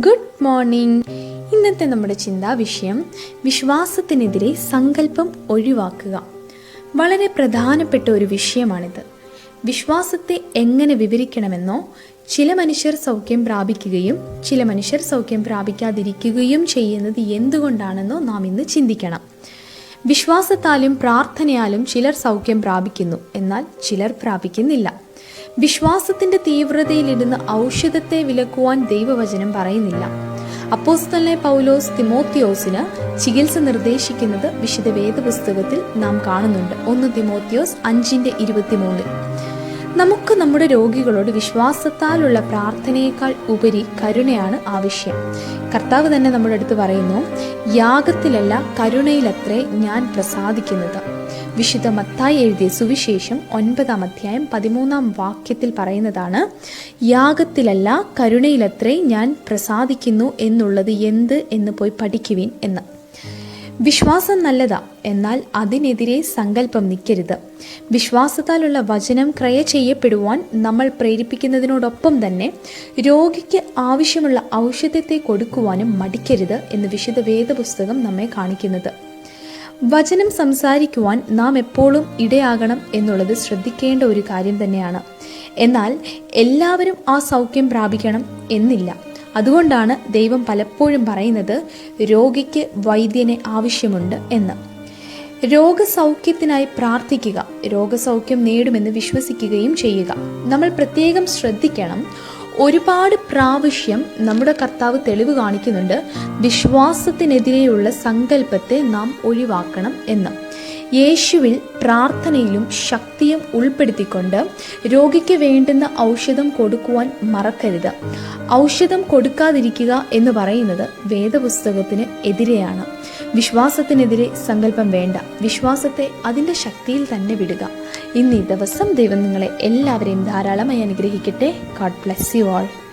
Good morning ഇന്നത്തെ നമ്മുടെ ചിന്താ വിഷയം വിശ്വാസത്തിനെതിരെ സങ്കല്പം ഒഴിവാക്കുക. വളരെ പ്രധാനപ്പെട്ട ഒരു വിഷയമാണിത്. വിശ്വാസത്തെ എങ്ങനെ വിവരിക്കണമെന്നോ ചില മനുഷ്യർ സൗഖ്യം പ്രാപിക്കുകയും ചില മനുഷ്യർ സൗഖ്യം പ്രാപിക്കാതിരിക്കുകയും ചെയ്യുന്നത് എന്തുകൊണ്ടാണെന്നോ നാം ഇന്ന് ചിന്തിക്കണം. വിശ്വാസത്താലും പ്രാർത്ഥനയാലും ചിലർ സൗഖ്യം പ്രാപിക്കുന്നു. എന്നാൽ ചിലർ പ്രാപിക്കുന്നില്ല. വിശ്വാസത്തിന്റെ തീവ്രതയിലിരുന്ന് ഔഷധത്തെ വിലക്കുവാൻ ദൈവവചനം പറയുന്നില്ല. അപ്പോസ്തലെ പൗലോസ് തിമോത്തിയോസിന് ചികിത്സ നിർദ്ദേശിക്കുന്നത് വിശുദ്ധ വേദപുസ്തകത്തിൽ നാം കാണുന്നുണ്ട്. ഒന്ന് തിമോത്തിയോസ് അഞ്ചിന്റെ ഇരുപത്തിമൂന്നിൽ. നമുക്ക് നമ്മുടെ രോഗികളോട് വിശ്വാസത്താലുള്ള പ്രാർത്ഥനയേക്കാൾ ഉപരി കരുണയാണ് ആവശ്യം കർത്താവ് തന്നെ നമ്മുടെ അടുത്ത് പറയുന്നു യാഗത്തിലല്ല കരുണയിലത്രേ ഞാൻ പ്രസാദിക്കുന്നത്. വിശുദ്ധ മത്തായി എഴുതിയ സുവിശേഷം ഒൻപതാം അധ്യായം പതിമൂന്നാം വാക്യത്തിൽ പറയുന്നതാണ് യാഗത്തിലല്ല കരുണയിലത്രേ ഞാൻ പ്രസാദിക്കുന്നു എന്നുള്ളത് എന്ത് എന്ന് പോയി പഠിക്കുവിൻ എന്ന്. വിശ്വാസം നല്ലതാ എന്നാൽ അതിനെതിരെ സങ്കല്പം നിൽക്കരുത്. വിശ്വാസത്താലുള്ള വചനം ക്രയ ചെയ്യപ്പെടുവാൻ നമ്മൾ പ്രേരിപ്പിക്കുന്നതിനോടൊപ്പം തന്നെ രോഗിക്ക് ആവശ്യമുള്ള ഔഷധത്തെ കൊടുക്കുവാനും മടിക്കരുത് എന്ന് വിശുദ്ധ വേദപുസ്തകം നമ്മെ കാണിക്കുന്നത്. വചനം സംസാരിക്കുവാൻ നാം എപ്പോഴും ഇടയാകണം എന്നുള്ളത് ശ്രദ്ധിക്കേണ്ട ഒരു കാര്യം തന്നെയാണ്. എന്നാൽ എല്ലാവരും ആ സൗഖ്യം പ്രാപിക്കണം എന്നില്ല. അതുകൊണ്ടാണ് ദൈവം പലപ്പോഴും പറയുന്നത് രോഗിക്ക് വൈദ്യനെ ആവശ്യമുണ്ട് എന്ന്. രോഗസൗഖ്യത്തിനായി പ്രാർത്ഥിക്കുക രോഗസൗഖ്യം നേടുമെന്ന് വിശ്വസിക്കുകയും ചെയ്യുക. നമ്മൾ പ്രത്യേകം ശ്രദ്ധിക്കണം ഒരുപാട് പ്രാവശ്യം നമ്മുടെ കർത്താവ് തെളിവ് കാണിക്കുന്നുണ്ട് വിശ്വാസത്തിനെതിരെയുള്ള സങ്കല്പത്തെ നാം ഒഴിവാക്കണം എന്ന്. യേശുവിൽ പ്രാർത്ഥനയിലും ശക്തിയും ഉൾപ്പെടുത്തിക്കൊണ്ട് രോഗിക്ക് വേണ്ടുന്ന ഔഷധം കൊടുക്കുവാൻ മറക്കരുത്. ഔഷധം കൊടുക്കാതിരിക്കുക എന്ന് പറയുന്നത് വേദപുസ്തകത്തിന് എതിരെയാണ്. വിശ്വാസത്തിനെതിരെ സങ്കല്പം വേണ്ട. വിശ്വാസത്തെ അതിന്റെ ശക്തിയിൽ തന്നെ വിടുക. ഇന്ന് ദിവസം ദൈവം നിങ്ങളെ എല്ലാവരെയും ധാരാളമായി അനുഗ്രഹിക്കട്ടെ. God bless you all